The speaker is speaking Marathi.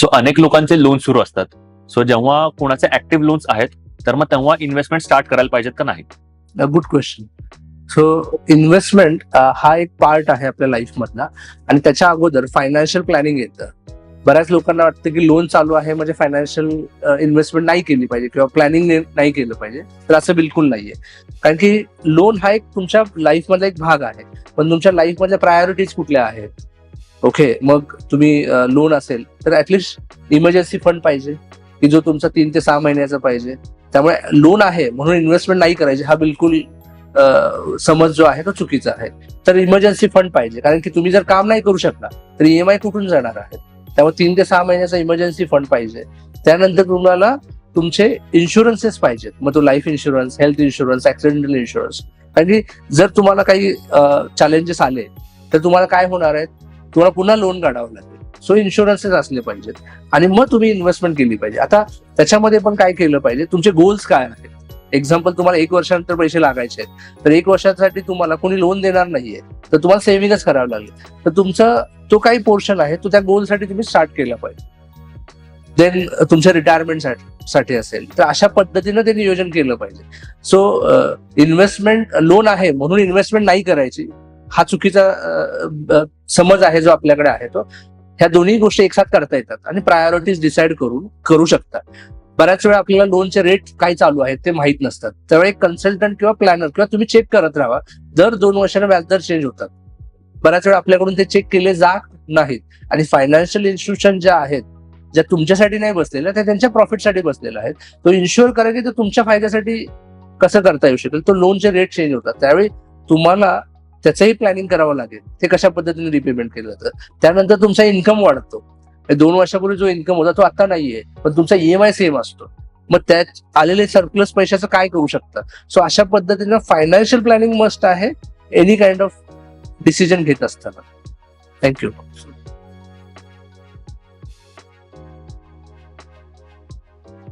सो अनेक लोकांचे लोन सुरू असतात. सो जेव्हा कोणाचे ऍक्टिव्ह लोन्स आहेत तर मग तेव्हा इन्व्हेस्टमेंट स्टार्ट करायला पाहिजेत का नाही? गुड क्वेश्चन सो इन्व्हेस्टमेंट हा एक पार्ट आहे आपल्या लाईफ मधला. आणि त्याच्या अगोदर फायनान्शियल प्लॅनिंग येतं. बऱ्याच लोकांना वाटतं की लोन चालू आहे म्हणजे फायनान्शियल इन्व्हेस्टमेंट नाही केली पाहिजे किंवा प्लॅनिंग नाही केलं पाहिजे. तर असं बिलकुल नाहीये. कारण की लोन हा एक तुमच्या लाईफ मधला एक भाग आहे. पण तुमच्या लाईफमधल्या प्रायोरिटीज कुठल्या आहेत? ओके मग तुम्ही लोन असेल तर ऍटलिस्ट इमर्जन्सी फंड पाहिजे की जो तुमचा तीन ते सहा महिन्याचा पाहिजे. त्यामुळे लोन आहे म्हणून इन्व्हेस्टमेंट नाही करायची. हा बिलकुल समज जो आहे तो चुकीचा आहे. तर इमर्जन्सी फंड पाहिजे. कारण की तुम्ही जर काम नाही करू शकला तर ईएमआय कुठून जाणार आहे? त्यामुळे तीन ते सहा महिन्याचा इमर्जन्सी फंड पाहिजे. त्यानंतर तुम्हाला तुमचे इन्शुरन्सेस पाहिजेत. मग तो life insurance health insurance accidental insurance कारण की जर तुम्हाला काही चॅलेंजेस आले तर तुम्हाला काय होणार आहे तुम्हाला पुन्हा लोन काढावं लागेल. सो इन्शुरन्सेस असले पाहिजेत. आणि मग तुम्ही इन्व्हेस्टमेंट केली पाहिजे. आता त्याच्यामध्ये पण काय केलं पाहिजे? तुमचे गोल्स काय आहेत? एक्झाम्पल तुम्हाला एक वर्षानंतर पैसे लागायचे आहेत. तर एक वर्षासाठी तुम्हाला कोणी लोन देणार नाहीये. तर तुम्हाला सेव्हिंगच करावं लागेल. तर तुमचं तो काही पोर्शन आहे तो त्या गोलसाठी तुम्ही स्टार्ट केला पाहिजे. देन तुमच्या रिटायरमेंटसाठी असेल. तर अशा पद्धतीनं ते नियोजन केलं पाहिजे. सो इन्व्हेस्टमेंट लोन आहे म्हणून इन्व्हेस्टमेंट नाही करायची. हा चुकीचा समज आहे जो आपल्याकडे आहे तो. ह्या दोन्ही गोष्टी एकसाथ करता येतात आणि प्रायोरिटीज डिसाईड करून करू शकतात. बऱ्याच वेळा आपल्याला लोनचे रेट काय चालू आहेत ते माहीत नसतात. त्यावेळी कन्सल्टंट किंवा प्लॅनर किंवा तुम्ही चेक करत राहा. दर दोन वर्षांना व्याजदर चेंज होतात. बऱ्याच वेळा आपल्याकडून ते चेक केले जात नाहीत. आणि फायनान्शियल इन्स्टिट्यूशन ज्या आहेत ज्या तुमच्यासाठी नाही बसलेल्या त्या त्यांच्या प्रॉफिटसाठी बसलेल्या आहेत. तो इन्शुअर करा की ते तुमच्या फायद्यासाठी कसं करता येऊ शकेल. तो लोनचे रेट चेंज होतात. त्यावेळी तुम्हाला त्याचंही प्लॅनिंग करावं लागेल. ते कशा पद्धतीने रिपेमेंट केलं जातं? त्यानंतर तुमचा इन्कम वाढतो. दोन वर्षापूर्वी जो इन्कम होता तो आता नाहीये. पण तुमचा ईएमआय सेम असतो. मग त्यात आलेले सरप्लस पैशाचं काय करू शकता? सो अशा पद्धतीनं फायनान्शियल प्लॅनिंग मस्ट आहे. एनी काइंड ऑफ डिसिजन घेत असताना. Thank you